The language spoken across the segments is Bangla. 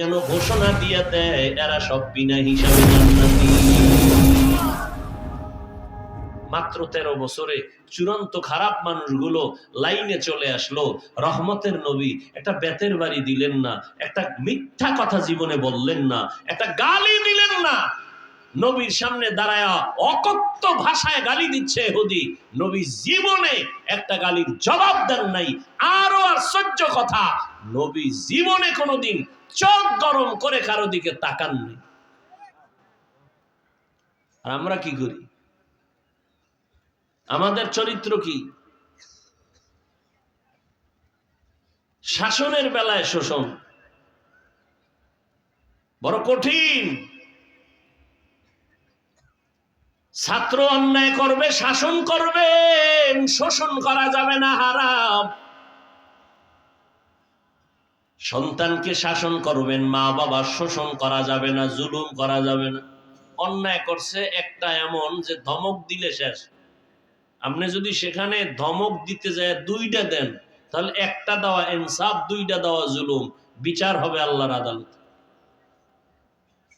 যেন ঘোষণা দিয়ে দেয়, এরা সব বিনা হিসাবে জান্নাতি। মাত্র তেরো বছরে চূড়ান্ত খারাপ মানুষগুলো লাইনে চলে আসলো। রহমতের নবী, একটা বেতের বাড়ি দিলেন না, একটা মিথ্যা কথা জীবনে বললেন না, একটা গালি দিলেন না। নবীর সামনে দাঁড়ায় অকথ্য ভাষায় গালি দিচ্ছে হুদি নবী জীবনে একটা গালির জবাব দেন নাই, আরও আশ্চর্য কথা নবী জীবনে কোনোদিন চোখ গরম করে কারও দিকে তাকাননি আর আমরা কি করি? আমাদের চরিত্র কি? শাসনের বেলায় শোষণ। বড় কঠিন। ছাত্র অন্যায় করবে, শাসন করবেন, শোষণ করা যাবে না, হারাম। সন্তানকে শাসন করবেন, মা বাবা শোষণ করা যাবে না, জুলুম করা যাবে না। অন্যায় করছে একটা এমন যে ধমক দিলে শেষ। আপনি যদি সেখানে ধমক দিতে যায় দুইটা দেন, তাহলে একটা দেওয়া ইনসাফ, দুইটা দেওয়া জুলুম। বিচার হবে আল্লাহর আদালত।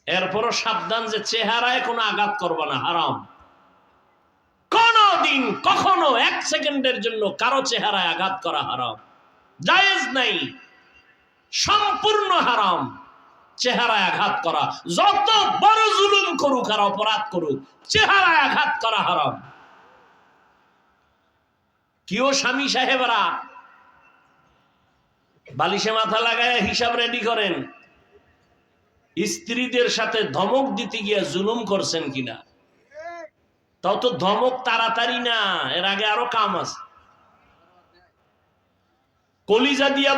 এরপরও সাবধান যে চেহারায় কোনো আঘাত করবে না, হারাম। কোনদিন, কখনো এক সেকেন্ডের জন্য কারও চেহারায় আঘাত করা হারাম। জায়েজ নাই। সম্পূর্ণ হারাম। চেহারায় আঘাত করা। যত বড় জুলুম করুক আর অপরাধ করুক, চেহারায় আঘাত করা হারাম। কিও স্বামী সাহেবরা, বালিশে মাথা লাগায় হিসাব রেডি করেন, স্ত্রীদের সাথে ধমক দিতে গিয়ে জুলুম করছেন কিনা? তাও তো ধমক তাড়াতাড়ি না, এর আগে আরও কাম আছে। কলিজা দিয়া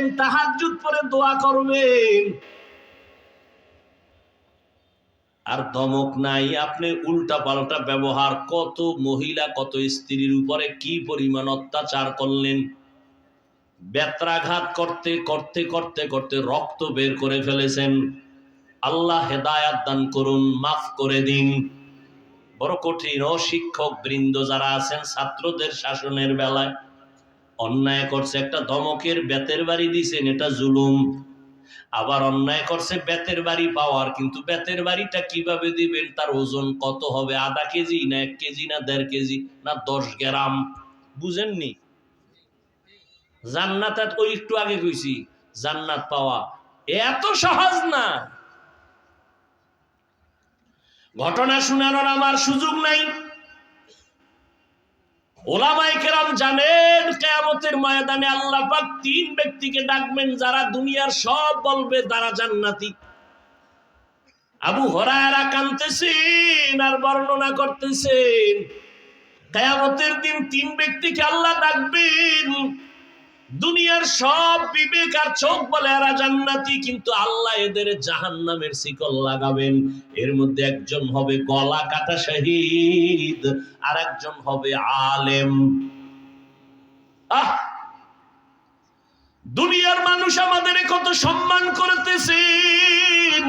বুঝাবেন তাহাজুত পরে দোয়া করবেন। আর দমক নাই, আপনি উল্টা পাল্টা ব্যবহার, কত মহিলা, কত স্ত্রীর উপরে কি পরিমাণ অত্যাচার করলেন। বেত্রাঘাত করতে করতে করতে করতে রক্ত বের করে ফেলেছেন। আল্লাহ হেদায়াত দান করুন, মাফ করে দিন। বড় কঠিন ও শিক্ষক বৃন্দ যারা আছেন, ছাত্রদের শাসনের বেলায় অন্যায় করছে, একটা ধমকের বেতের বাড়ি দিছেন, এটা জুলুম। আবার অন্যায় করছে বেতের বাড়ি পাওয়ার, কিন্তু বেতের বাড়িটা কীভাবে দিবেন, তার ওজন কত হবে? আধা কেজি না এক কেজি না দেড় কেজি না দশ গ্রাম? বুঝেননি? জান্নাত ওই একটু আগে কইছি, জান্নাত পাওয়া এত সহজ না। ঘটনা শোনানোর আমার সুযোগ নাই। ওলামাই কেরাম জানেন কেয়ামতের ময়দানে আল্লাহ পাক তিন ব্যক্তিকে ডাকবেন, যারা দুনিয়ার সব বলবে তারা জান্নাতি। আবু হরায়রা কানতেছেন আর বর্ণনা করতেছেন, কেয়ামতের দিন তিন ব্যক্তিকে আল্লাহ ডাকবেন। দুনিয়ার সব বিবেক আর চোখ বলে এরা জান্নাতি, কিন্তু আল্লাহ এদের জাহান্নামের শিকল লাগাবেন। এর মধ্যে একজন হবে গলা কাটা শহীদ আর একজন হবে আলেম। দুনিয়ার মানুষ আমাদের কত সম্মান করতেছেন।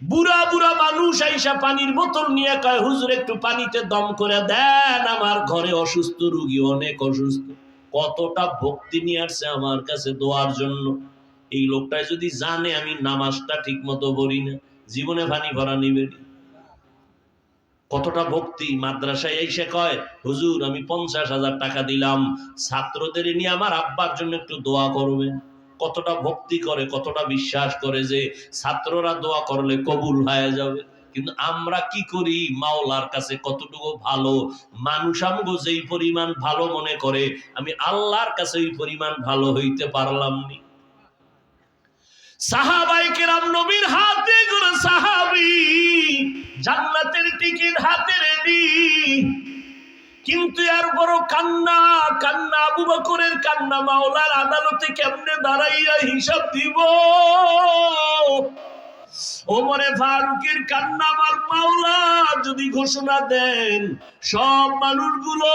বুড়া বুড়া মানুষ আইসা পানির বোতল নিয়ে কয়, হুজুর, একটু পানিতে দম করে দেন, আমার ঘরে অসুস্থ রুগী অনেক অসুস্থ। কতটা ভক্তি নিয়ে আসছে আমার কাছে দোয়ার জন্য। এই লোকটাই যদি জানে আমি নামাজটা ঠিক মতো বলি না, জীবনে পানি ভরা নিবে না। কতটা ভক্তি? মাদ্রাসায় এসে কয়, হুজুর, আমি পঞ্চাশ হাজার টাকা দিলাম। ছাত্রদের নিয়ে আমার আব্বার জন্য একটু দোয়া করবেন কতটা ভক্তি করে, কতটা বিশ্বাস করে যে ছাত্ররা দোয়া করলে কবুল হয়ে যাবে। কিন্তু আমরা কি করি? মাওলার কাছে কতটুকু ভালো? মানুষ আমগো যেই পরিমাণ ভালো মনে করে, আমি আল্লাহর কাছে ওই পরিমাণ ভালো হইতে পারলাম নি। সাহাবাই কেরাম নবীর হাতে গুলো সাহাবি, জান্নাতের টিকিট হাতে রেডি কিন্তু এর বড় কান্না কান্না, আবু বকরের কান্না, মাওলার আদালতে কেমনে দাঁড়াইয়া হিসাব দিব? ওমরে ফারুকের কান্না আমার মাওলা, যদি ঘোষণা দেন, সব মানুষগুলো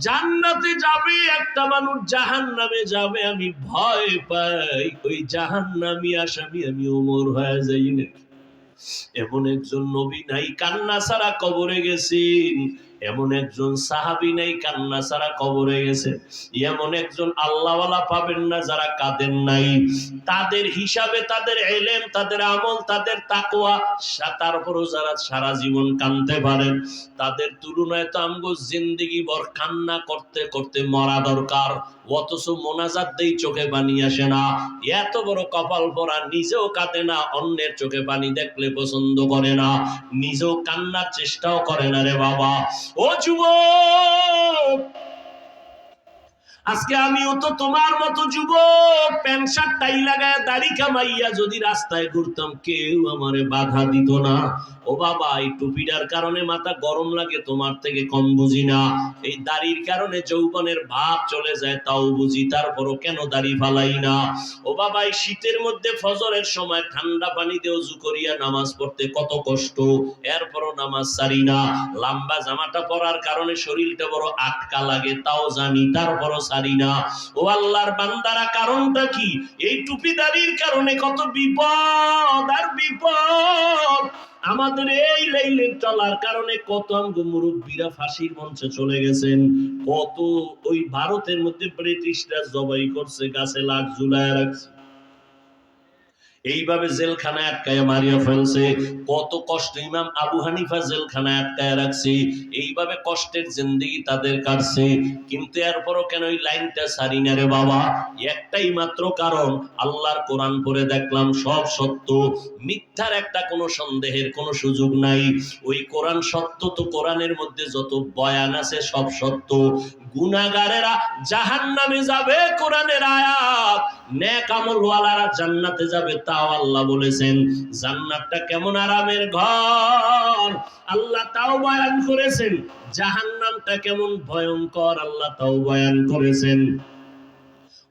জান্নাতে যাবে, একটা মানুষ জাহান নামে যাবে, আমি ভয় পাই। ওই জাহান নামি আসামি আমি ওমর হয়ে যাই এমন একজন নবী নাই, কান্না ছাড়া কবরে গেছেন। এমন একজন সাহাবি নেই, কান্না ছাড়া কবরে গেছে। এমন একজন আল্লাহওয়ালা পাবেন না যারা কাঁদেন নাই। তাদের হিসাবে তাদের এলেম, তাদের আমল, তাদের তাকোয়া তারপরও যারা সারা জীবন কানতে পারেন তাদের তুলনায় তো আমগো জিন্দিগি ভর কান্না করতে করতে মরা দরকার। অথচ মোনাজাত দেই চোখে পানি আসে না। এত বড় কপাল পরা নিজেও কাঁদে না, অন্যের চোখে পানি দেখলে পছন্দ করে না। নিজেও কান্নার চেষ্টাও করে না রে বাবা। ও যুবক, আজকে আমিও তো তোমার মতো যুবক, প্যান্ট শার্ট টাই লাগায় দাড়ি কামাইয়া যদি রাস্তায় ঘুরতাম, কেউ আমারে বাধা দিত না। ও বাবা, এই টুপিটার কারণে মাথা গরম লাগে, তোমার থেকে কম বুঝি না। এই দাড়ির কারণে যৌবনের ভাব চলে যায়, তাও বুঝি, তারপরও কেন দাড়ি ফালাই না? ও বাবা, এই শীতের মধ্যে ফজরের সময় ঠান্ডা পানিতে উজু করিয়া নামাজ পড়তে কত কষ্ট, এরপরও নামাজ সারি না। লম্বা জামাটা পরার কারণে শরীরটা বড় আটকা লাগে, তাও জানি, তারপরও সারি না। ও আল্লাহর বান্দারা, কারণটা কি? এই টুপিদারির কারণে কত বিপদ, আর বিপদ। আমাদের এই লাইনের চলার কারণে কত অঙ্গ মুরব্বীরা ফাঁসির মঞ্চে চলে গেছেন, কত ওই ভারতের মধ্যে ব্রিটিশরা জবাই করছে, গাছে লাখ ঝুলায় রাখছে। এইভাবে জেলখানায় আটকায় মারিয়া ফেলছে। কত কষ্ট ইমাম আবু হানিফা জেলখানায় আটকায় রাখছে। এইভাবে কষ্টের জিন্দেগি তাদের কাটছে। কিন্তু এরপরও কেন ওই লাইনটা সারি না রে বাবা? একটাই মাত্র কারণ, আল্লাহর কোরআন পড়ে দেখলাম সব সত্য। মিথ্যার একটা কোনো সন্দেহের কোনো সুযোগ নাই। ওই কোরআন সত্য তো কোরআনের মধ্যে যত বয়ান আছে সব সত্য। গুনাগারেরা জাহান নামে যাবে কোরআনের আয়াত। নেক আমলওয়ালারা জান্নাতে যাবে তাও আল্লাহ বলেছেন, জান্নাতটা কেমন আরামের ঘর। আল্লাহ তাও বয়ান করেছেন, জাহান্নামটা কেমন ভয়ঙ্কর, আল্লাহ তাও বয়ান করেছেন।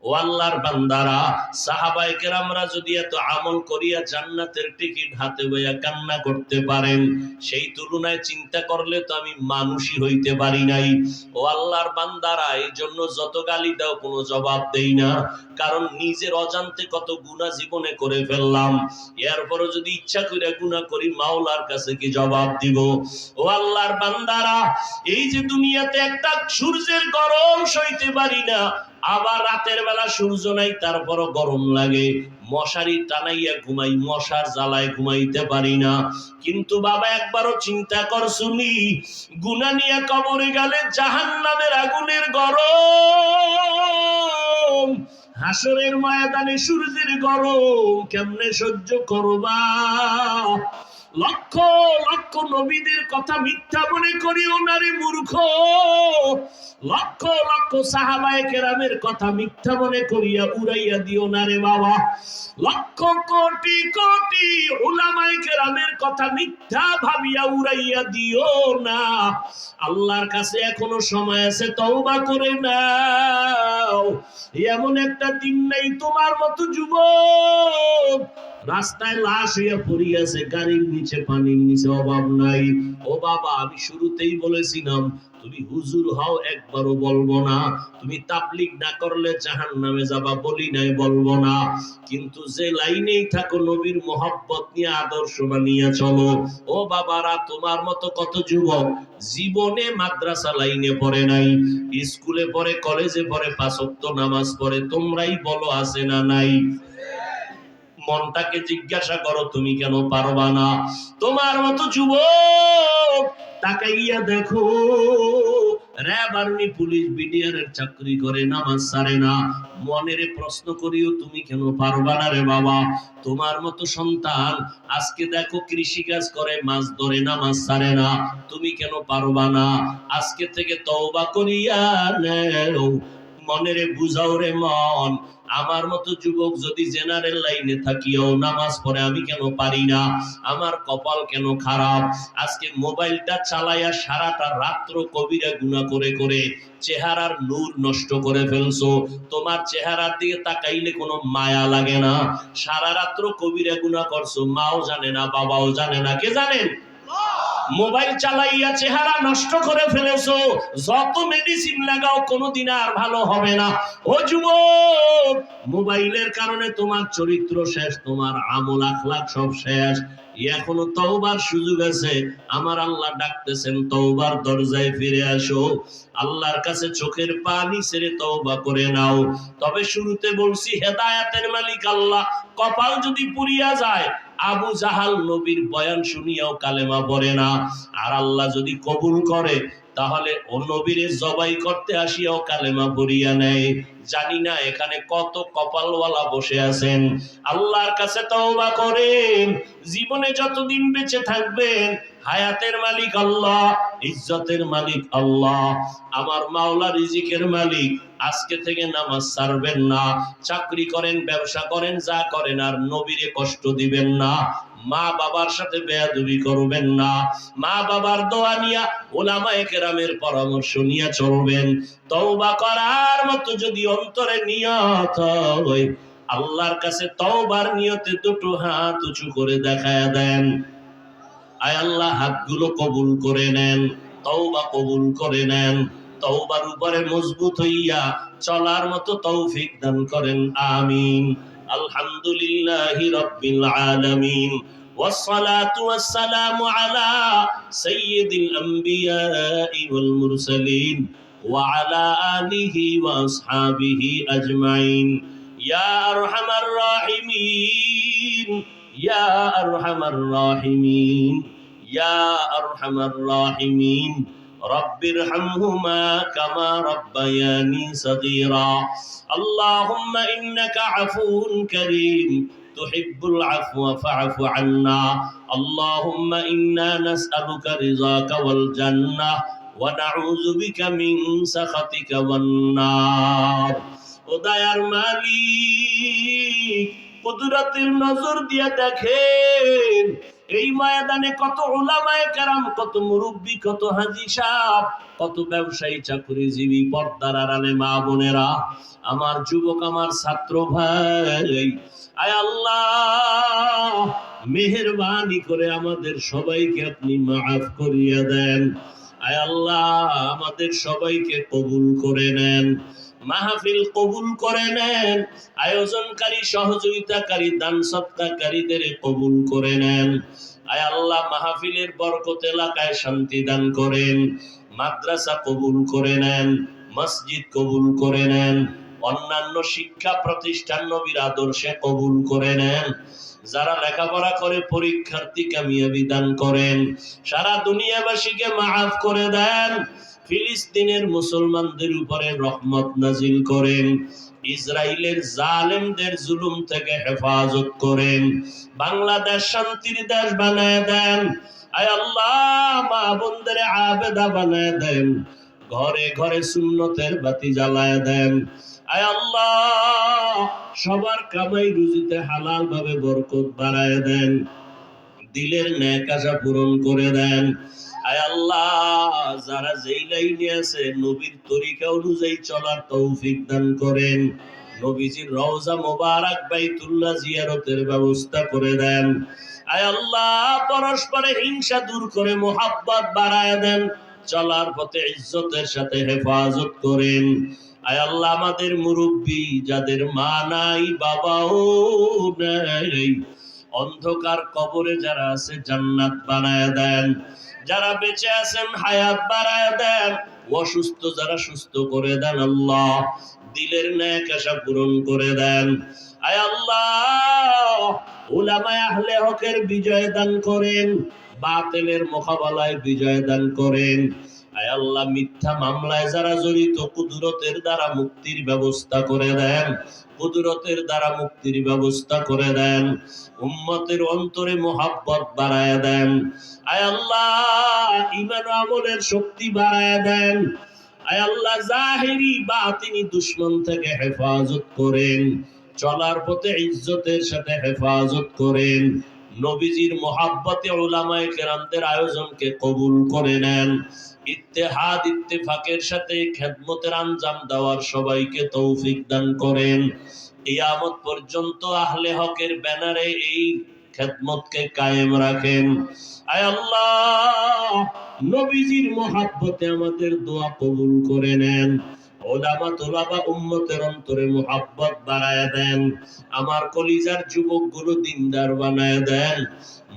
ও আল্লাহর বান্দারা কেরামরা যদি এত আমল করিয়া জান্নাতের টিকিট হাতে বইয়া কান্না করতে পারেন, সেই তুলনায় চিন্তা করলে তো আমি মানুষই হইতে পারি নাই। ও আল্লাহর বান্দারা এই জন্য যত গালি দাও কোনো জবাব দেই না, কারণ নিজের অজান্তে কত গুণা জীবনে করে ফেললাম। এরপরও যদি ইচ্ছা করে গুণা করি, মাওলার কাছে কি জবাব দিব? ও আল্লাহর বান্দারা, এই যে দুনিয়াতে একটা সূর্যের গরম সইতে পারি না আবার রাতের বেলা সূর্য নাই, তারপরও গরম লাগে। মশারি টানাইয়া ঘুমাই, মশার জ্বালায় ঘুমাইতে পারি না। কিন্তু বাবা, একবারও চিন্তা কর শুনি গুনা নিয়ে কবরে গেলে জাহান নামের আগুনের গরম। হাসরের ময়দানে সূর্যের গরম, কেমনে সহ্য করবা? লক্ষ লক্ষ নবীদের কথা মিথ্যা মনে করি ওনারে মূর্খ। লক্ষ লক্ষ সাহাবায়ে কেরামের কথা মিথ্যা মনে করিয়া উড়াইয়া দিও না রে বাবা। লক্ষ, কোটি কোটি উলামায়ে কেরামের কথা মিথ্যা ভাবিয়া উড়াইয়া দিও না। আল্লাহর কাছে এখনও সময় আছে, তওবা করে নাও। এমন একটা দিন নাই তোমার মতো যুবক। রাস্তায় লাশ হইয়া পড়িয়াছে, গাড়ির নিচে, পানির নিচে অভাব নাই। ও বাবা, আমি শুরুতেই বলেছিলাম, তুমি হুজুর হও, একবারও বলব না। তুমি তাবলিগ না করলে জাহান নামে যাবা বলি নাই, বলব না। কিন্তু যে লাইনেই থাকো, নবীর মোহাব্বত নিয়ে আদর্শ বানিয়ে চলো। ও বাবারা, তোমার মতো কত যুবক জীবনে মাদ্রাসা লাইনে পড়ে নাই, স্কুলে পড়ে, কলেজে পড়ে পাঁচক্ত নামাজ পড়ে, তোমরাই বলো, আছে না নাই? মনটাকে জিজ্ঞাসা করো, তুমি কেন পারবা না? তোমার মতো যুবক, তাকাইয়া দেখো, র্যাব আর্মি পুলিশ বিডিআর এর চাকরি করে, নামাজ সারে না। মনের প্রশ্ন করিও, তুমি কেন পারবা না রে বাবা? তোমার মতো সন্তান, আজকে দেখো কৃষি কাজ করে, মাছ ধরে, নামাজ সারে না। তুমি কেন পারবা না? আজকে থেকে তওবা করিয়া নেও। মনেরে বুঝাও রে মন। আমার মতো যুবক যদি জেনারেল লাইনে থাকিও, নামাজ পড়ে আমি কেন পারি না? আমার কপাল কেন খারাপ? আজকে মোবাইলটা চালাইয়া সারাটা রাত্র কবিরা গুণা করে করে চেহারার নূর নষ্ট করে ফেলছো। তোমার চেহারার দিকে তাকাইলে কোনো মায়া লাগে না। সারা রাত্র কবিরা গুণা করছ, মাও জানে না, বাবাও জানে না। কে জানেন? মোবাইল চালাইয়া চেহারা নষ্ট করে ফেলেছো, যত মেডিসিন লাগাও কোনোদিন আর ভালো হবে না। ও যুবক, মোবাইলের কারণে তোমার চরিত্র শেষ, তোমার আমল আখলাক সব শেষ। এখনও তওবার সুযোগ আছে, আমার আল্লাহ ডাকতেছেন, তওবার দরজায় ফিরে আসো। আল্লাহর কাছে চোখের পানি ছেড়ে তওবা করে নাও। তবে শুরুতে বলছি, হেদায়াতের মালিক আল্লাহ, কপাল যদি পুরিয়া যায় আবু জাহাল নবীর বয়ান শুনিয়াও কালেমা পড়ে না। আর আল্লাহ যদি কবুল করে তাহলে ও নবীরে জবাই করতে আসিয়াও কালেমা পড়িয়া নেয়। জানি না এখানে কত কপালওয়ালা বসে আছেন। আল্লাহর কাছে তওবা করেন। জীবনে যতদিন বেঁচে থাকবেন, হায়াতের মালিক আল্লাহ, ইজ্জতের মালিক আল্লাহ। আমার মাওলা রিজিকের মালিক, আজকে থেকে নামাজ ছাড়বেন না। চাকরি করেন, ব্যবসা করেন, যা করেন আর নবীরে কষ্ট দিবেন না। মা বাবার সাথে বেয়াদবি করবেন না। মা বাবার দোয়া নিয়া ওলামায়ে কেরামের পরামর্শ নিয়ে চলবেন। তওবা করার মতো যদি অন্তরে নিয়ত হয়, আল্লাহর কাছে তওবার নিয়তে দুটো হাত উঁচু করে দেখায় দেন। আয় আল্লাহ, হাতগুলো কবুল করে নেন, তওবা কবুল করে নেন। তওবার উপরে মজবুত হইয়া চলার মতো তৌফিক দান করেন, আমিন। আলহামদুলিল্লাহি রাব্বিল আলামিন والصلاة والسلام على سيد الأنبياء والمرسلين وعلى آله وأصحابه أجمعين يا أرحم الراحمين يا أرحم الراحمين يا أرحم الراحمين رب ارحمهما كما ربياني صغيرا اللهم إنك عفو كريم تحب العفو فاعف عنا اللهم إنا نسألك رضاك والجنة ونعوذ بك من سخطك والنار উদয়ার মালিক কুদরতের নজর দিয়ে দেখেন এই ময়দানে কত ওলামায়ে কেরাম, কত মুরব্বী, কত হাজি সাহ কত ব্যবসায়ী চাকরিজীবী, পর্দার আড়ালে মা বোনেরা, আমার যুবক, আমার ছাত্র ভাই, আয় আল্লাহ, মেহেরবানি করে আমাদের সবাইকে আপনি মাফ করিয়া দেন। আয় আল্লাহ, আমাদের সবাইকে কবুল করে নেন। মাহফিল কবুল করে নেন। আয়োজনকারী, সহযোগিতাকারী, দান সত্তাকারীদের কবুল করে নেন। আয় আল্লাহ, মাহফিলের বরকত এলাকায় শান্তি দান করেন। মাদ্রাসা কবুল করে নেন। মসজিদ কবুল করে নেন। অন্যান্য শিক্ষা প্রতিষ্ঠান নবীর আদর্শে কবুল করে নেন। যারা লেখাপড়া করে, পরীক্ষার্থী কামিয়াবি দান করেন। সারা দুনিয়াবাসীকে মাফ করে দেন। ফিলিস্তিনের মুসলমানদের উপরে রহমত নাজিল করেন। ইসরায়েলের জালেমদের জুলুম থেকে হেফাজত করেন। বাংলাদেশ শান্তির দেশ বানায় দেন। আয় আল্লাহ, মা বোনদের আবেদা বানায় দেন। ঘরে ঘরে সুন্নতের বাতি জ্বালায় দেন। আয় আল্লাহ, সবার কামাই রুজিতে হালাল ভাবে বরকত বাড়ায় দেন, দিলের ন্যাক পূরণ করে দেন। আয় আল্লাহ, যারা যেই লাইনে আছে, নবীর তরিকা অনুযায়ী চলার তৌফিক দান করেন। নবীজির রওজা মোবারক বাইতুল্লাহ জিয়ারতের ব্যবস্থা করে দেন। আয় আল্লাহ, পরস্পরে হিংসা দূর করে মোহাব্বত বাড়ায় দেন, চলার পথে ইজ্জতের সাথে হেফাজত করেন। আয় আল্লাহ আমাদের মুরব্বী, যাদের মা নাই, বাবাও নাই। অন্ধকার কবরে যারা আছে, জান্নাত বানায় দেন। যারা বেঁচে আছেন, হায়াত বাড়ায় দেন। অসুস্থ যারা সুস্থ করে দেন আল্লাহ, দিলের ন্যাক আশা পূরণ করে দেন। আয় আল্লাহ, উলামায়ে আহলে হকের বিজয় দান করেন, বাতিলের মোকাবেলায় বিজয় দান করেন। আয় আল্লাহ, মিথ্যা মামলায় যারা জড়িত, কুদরতের দ্বারা মুক্তির ব্যবস্থা করে দেন। কুদরতের দ্বারা মুক্তির ব্যবস্থা করে দেন। উম্মতের অন্তরে মোহাব্বত বাড়ায় দেন। আয় আল্লাহ ইমান আমলের শক্তি বাড়ায় দেন। আয় আল্লাহ, জাহেরি বাতিনি দুশ্মন থেকে হেফাজত করেন। চলার পথে ইজ্জতের সাথে হেফাজত করেন। নবীজির মোহাব্বতে ওলামায়ে কেরামদের আয়োজনকে কবুল করে নেন। ইত্তেহাদ ইত্তেফাকের সাথে খেদমতের আঞ্জাম দেওয়ার সবাইকে তৌফিক দান করেন। কিয়ামত পর্যন্ত আহলে হকের ব্যানারে এই খেদমতকে কায়েম রাখেন। আয় আল্লাহ, নবীজির মহাব্বতে আমাদের দোয়া কবুল করে নেন। ওলামা তোলাবা উম্মতের অন্তরে মোহাব্বত বাড়ায় দেন। আমার কলিজার যুবকগুলো দিনদার বানায় দেন।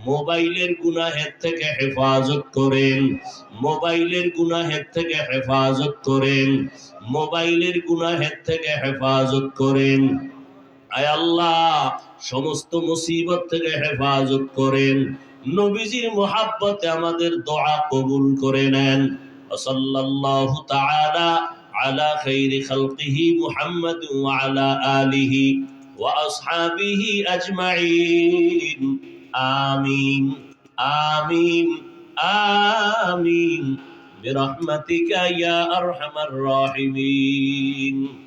মোবাইলের গুনাহের থেকে হেফাজত করেন, মোবাইলের গুনাহের থেকে হেফাজত করেন, মোবাইলের গুনাহের থেকে হেফাজত করেন। আয় আল্লাহ, সমস্ত মুসিবত থেকে হেফাজত করেন। নবীজির মোহাব্বতে আমাদের দোয়া কবুল করে নেন। সাল্লাল্লাহু তাআলা আলা খাইরি খালকিহি মুহাম্মদ ওয়া আলা আলিহি ওয়া আসহাবিহি আজমাইন। آمين آمين آمين برحمتك يا أرحم الراحمين